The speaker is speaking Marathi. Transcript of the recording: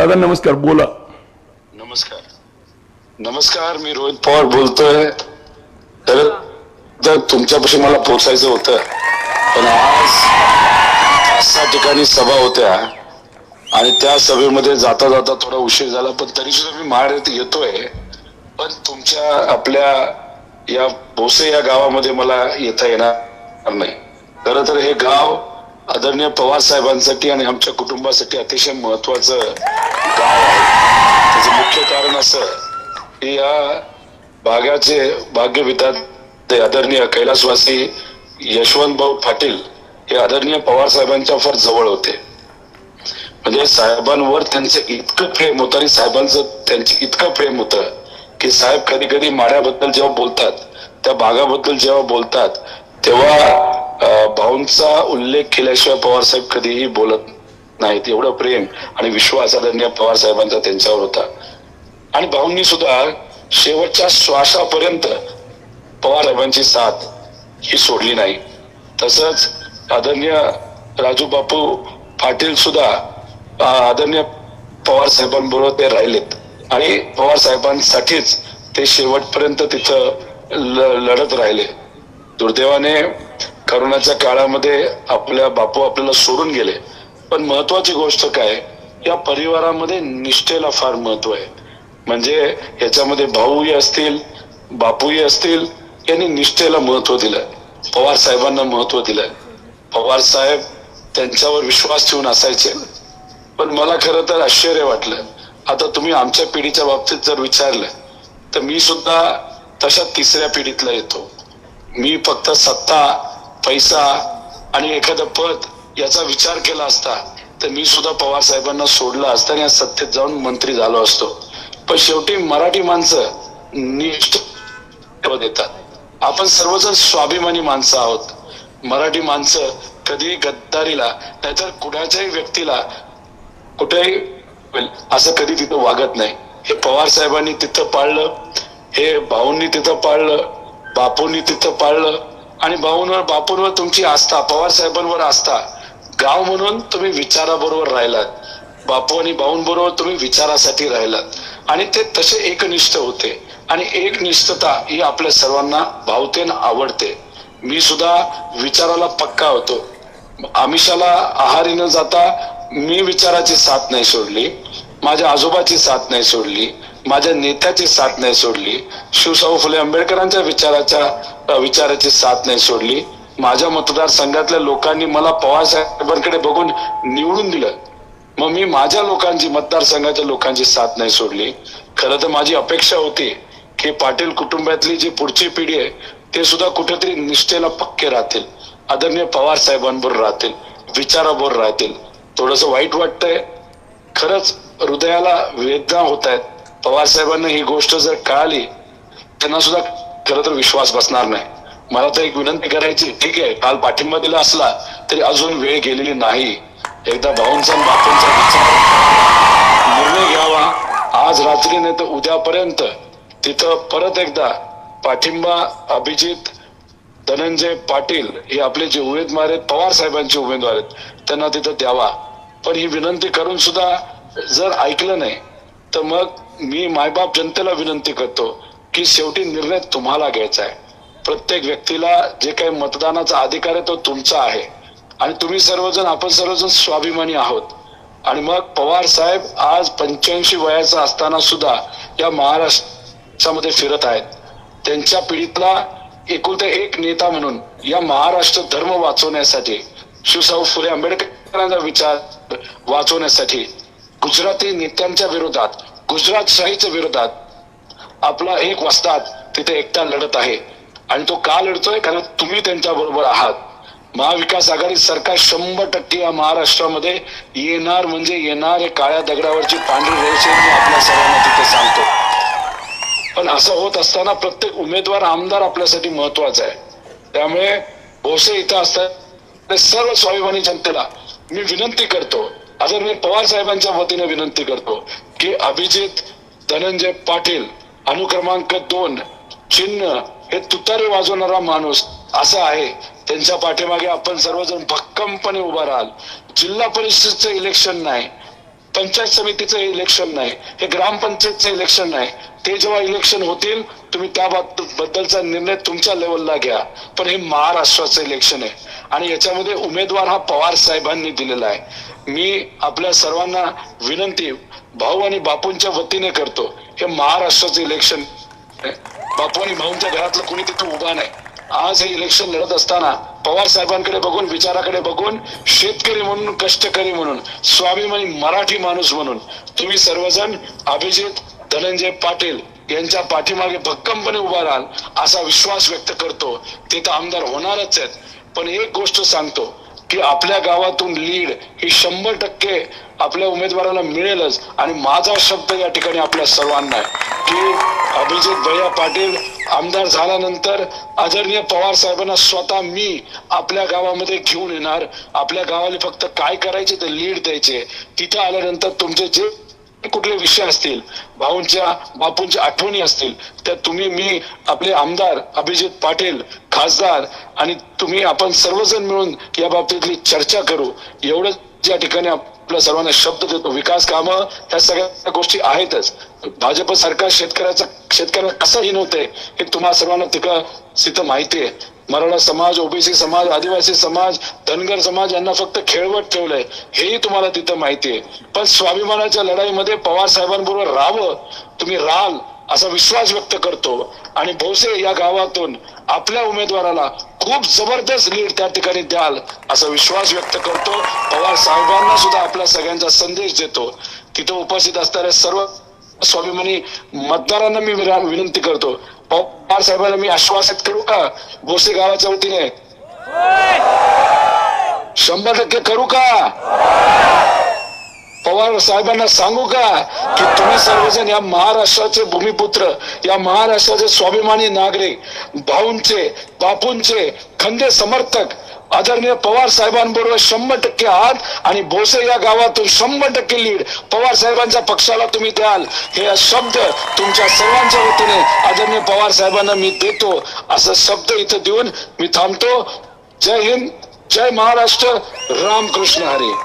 दादा नमस्कार बोला. नमस्कार. नमस्कार मी रोहित पवार बोलतोय. तर तर तुमच्यापाशी मला पोचायचं होतं. पण आज पाच सहा ठिकाणी सभा होत्या आणि त्या सभेमध्ये जाता जाता थोडा उशीर झाला पण तरी सुद्धा मी महाड येतोय. पण तुमच्या आपल्या या भोसे या गावामध्ये मला येता येणार नाही. खरं तर हे गाव आदरणीय पवार साहेबांसाठी आणि आमच्या कुटुंबासाठी अतिशय महत्वाचं गाव आहे. त्याचं मुख्य कारण असं की या भागाचे भाग्य विधाते आदरणीय कैलासवासी यशवंत भाऊ पाटील हे आदरणीय पवार साहेबांच्या फार जवळ होते. म्हणजे साहेबांवर त्यांचं इतकं प्रेम होतं आणि साहेबांचं त्यांचं इतकं प्रेम होतं की साहेब कधी कधी माड्याबद्दल जेव्हा बोलतात त्या भागाबद्दल जेव्हा बोलतात तेव्हा भाऊंचा उल्लेख केल्याशिवाय पवारसाहेब कधीही बोलत नाहीत. एवढं प्रेम आणि विश्वास आदरणीय पवार साहेबांचा त्यांच्यावर होता. आणि भाऊंनी सुद्धा शेवटच्या श्वासापर्यंत पवार साहेबांची साथ ही सोडली नाही. तसंच आदरणीय राजू बापू पाटील सुद्धा आदरणीय पवार साहेबांबरोबर ते राहिलेत. आणि पवार साहेबांसाठीच ते शेवटपर्यंत तिथं ल- लढत राहिले. दुर्दैवाने करोनाच्या काळामध्ये आपल्या बापू आपल्याला सोडून गेले. पण महत्वाची गोष्ट काय? या परिवारामध्ये निष्ठेला फार महत्त्व आहे. म्हणजे याच्यामध्ये भाऊही असतील बापूही असतील यांनी निष्ठेला महत्त्व दिलं पवार साहेबांना महत्त्व दिलं पवार साहेब त्यांच्यावर विश्वास ठेवून असायचे. पण मला खरं तर आश्चर्य वाटलं. आता तुम्ही आमच्या पिढीच्या बाबतीत जर विचारलं तर मी सुद्धा तशा तिसऱ्या पिढीतला येतो. मी फक्त सत्ता पैसा आणि एखादं पद याचा विचार केला असता तर मी सुद्धा पवार साहेबांना सोडलं असतं आणि या सत्तेत जाऊन मंत्री झालो असतो. पण शेवटी मराठी माणसं निष्ठ देतात. आपण सर्वजण स्वाभिमानी माणसं आहोत. मराठी माणसं कधी गद्दारीला नाहीतर कुणाच्याही व्यक्तीला कुठेही असं कधी तिथं वागत नाही. हे पवार साहेबांनी तिथं पाळलं हे भाऊंनी तिथं पाळलं बापूंनी तिथं पाळलं आणि भाऊंवर बापूंवर तुमची आस्था पवार साहेबांवर आस्था. गाव म्हणून तुम्ही विचाराबरोबर राहिलात. बापू आणि भाऊंबरोबर तुम्ही विचारासाठी राहिलात. आणि ते तसे एकनिष्ठ होते. आणि एकनिष्ठता ही आपल्या सर्वांना भावते आणि आवडते. मी सुद्धा विचाराला पक्का होतो. आमिषाला आहारी न जाता मी विचाराची साथ नाही सोडली. माझ्या आजोबाची साथ नाही सोडली. माझ्या नेत्याची साथ नाही सोडली. शिवशाहू फुले आंबेडकरांच्या विचाराच्या विचाराची साथ नाही सोडली. माझ्या मतदारसंघातल्या लोकांनी मला पवार साहेबांकडे बघून निवडून दिलं. मग मी माझ्या लोकांची मतदारसंघाच्या लोकांची साथ नाही सोडली. खरं तर माझी अपेक्षा होती की पाटील कुटुंबातली जी पुढची पिढी आहे ते सुद्धा कुठेतरी निष्ठेला पक्के राहतील. आदरणीय पवार साहेबांबरोबर राहतील विचाराबरोबर राहतील. थोडस वाईट वाटतंय. खरंच हृदयाला वेदना होत आहेत पवार साहेबांना ही गोष्ट जर कळाली त्यांना सुद्धा खरं तर विश्वास बसणार नाही. मला तर एक विनंती करायची ठीक आहे काल पाठिंबा दिला असला तरी अजून वेळ गेलेली नाही. एकदा भाऊंचा बापूंचा विचार निर्णय घ्यावा. आज रात्री नाही तर उद्यापर्यंत तिथं परत एकदा पाठिंबा अभिजित धनंजय पाटील हे आपले जे उमेदवार आहेत पवार साहेबांचे उमेदवार आहेत त्यांना तिथं द्यावा. पण ही विनंती करून सुद्धा जर ऐकलं नाही तर मग मी मायबाप जनतेला विनंती करतो की शेवटी निर्णय तुम्हाला घ्यायचा आहे. प्रत्येक व्यक्तीला जे काही मतदानाचा अधिकार आहे तो तुमचा आहे. आणि तुम्ही सर्वजण आपण सर्वजण स्वाभिमानी आहोत. आणि मग पवार साहेब आज पंच्याऐंशी वयाचा असताना सुद्धा या महाराष्ट्रामध्ये फिरत आहेत. त्यांच्या पिढीतला एकुलता एक नेता म्हणून या महाराष्ट्र धर्म वाचवण्यासाठी शिवशाहू फुले आंबेडकरांचा विचार वाचवण्यासाठी गुजराती नेत्यांच्या विरोधात गुजरात शाहीच्या विरोधात आपला एक वस्ताद तिथे एकटा लढत आहे. आणि तो का लढतोय? कारण तुम्ही त्यांच्या बरोबर आहात. महाविकास आघाडी सरकार शंभर टक्के या महाराष्ट्रामध्ये येणार म्हणजे येणार काळ्या दगडावरची पांढरी रेषे मी आपल्या सर्वांना तिथे सांगतो. पण असं होत असताना प्रत्येक उमेदवार आमदार आपल्यासाठी महत्त्वाचा आहे. त्यामुळे भोसे इथं असतात सर्व स्वाभिमानी जनतेला मी विनंती करतो. आदरणीय पवार साहेबांच्या वतीने विनंती करतो. की अभिजित धनंजय पाटील अनुक्रमांक दोन चिन्ह हे तुतारे वाजवणारा माणूस असा आहे. त्यांच्या पाठीमागे आपण सर्वजण भक्कमपणे उभा राहाल. जिल्हा परिषदचं इलेक्शन नाही पंचायत समितीचं इलेक्शन नाही हे ग्रामपंचायतचं इलेक्शन नाही. ते जेव्हा इलेक्शन होतील तुम्ही त्या बद्दलचा निर्णय तुमच्या लेवलला घ्या. पण हे महाराष्ट्राचं इलेक्शन आहे. आणि याच्यामध्ये उमेदवार हा पवार साहेबांनी दिलेला आहे. मी आपल्या सर्वांना विनंती भाऊ आणि बापूंच्या वतीने करतो. हे महाराष्ट्राचं इलेक्शन बापू आणि भाऊंच्या घरातलं कोणी तिथे उभा नाही. आज हे इलेक्शन लढत असताना पवार साहेबांकडे बघून विचाराकडे बघून शेतकरी म्हणून कष्टकरी म्हणून स्वाभिमानी मराठी माणूस म्हणून तुम्ही सर्वजण अभिजित धनंजय पाटील यांच्या पाठीमागे भक्कमपणे उभा राहाल असा विश्वास व्यक्त करतो. ते तर आमदार होणारच आहेत. पण एक गोष्ट सांगतो. की आपल्या गावातून लीड ही शंभर टक्के आपल्या उमेदवाराला मिळेलच. आणि माझा शब्द या ठिकाणी आपल्या सर्वांना आहे. की अभिजित भैया पाटील आमदार झाल्यानंतर आदरणीय पवार साहेबांना स्वतः मी आपल्या गावामध्ये घेऊन येणार. आपल्या गावाला फक्त काय करायचे ते लीड द्यायचे. तिथे आल्यानंतर तुमचे जे कुठले विषय असतील भाऊंच्या बापूंच्या आठवणी असतील त्या तुम्ही मी आपले आमदार अभिजित पाटील खासदार आणि तुम्ही आपण सर्वजण मिळून या बाबतीतली चर्चा करू. एवढं ज्या ठिकाणी आपल्या सर्वांना शब्द देतो विकास कामं ह्या सगळ्या गोष्टी आहेतच. भाजप सरकार शेतकऱ्याचा शेतकऱ्यांना कसं हिनवतंय हे तुम्हाला सर्वांना तिथं तिथं माहिती आहे. मराठा समाज ओबीसी समाज आदिवासी समाज धनगर समाज यांना फक्त खेळवत ठेवलंय हेही तुम्हाला तिथं माहिती आहे. पण स्वाभिमानाच्या लढाईमध्ये पवार साहेबांबरोबर राहावं तुम्ही राहाल असा विश्वास व्यक्त करतो. आणि भोसे या गावातून आपल्या उमेदवाराला खूप जबरदस्त लीड त्या ठिकाणी द्याल असा विश्वास व्यक्त करतो. पवार साहेबांना सुद्धा आपल्या सगळ्यांचा संदेश देतो. तिथं उपस्थित असणाऱ्या सर्व स्वाभिमानी मतदारांना मी विनंती करतो. पवार साहेबांना मी आश्वासित करू का? भोसे गावाच्या वतीने. शंभर टक्के करू का? पवार साहेबांना सांगू का की तुम्ही सर्वजण या महाराष्ट्राचे भूमिपुत्र या महाराष्ट्राचे स्वाभिमानी नागरिक भाऊंचे बापूंचे खंदे समर्थक आदरणीय पवार साहेबांबरोबर शंभर टक्के आहात आणि भोसे या गावातून शंभर टक्के लीड पवार साहेबांच्या पक्षाला तुम्ही द्याल. हे शब्द तुमच्या सर्वांच्या वतीने आदरणीय पवार साहेबांना मी देतो. असं शब्द इथं देऊन मी थांबतो. जय हिंद जय महाराष्ट्र रामकृष्ण हरी.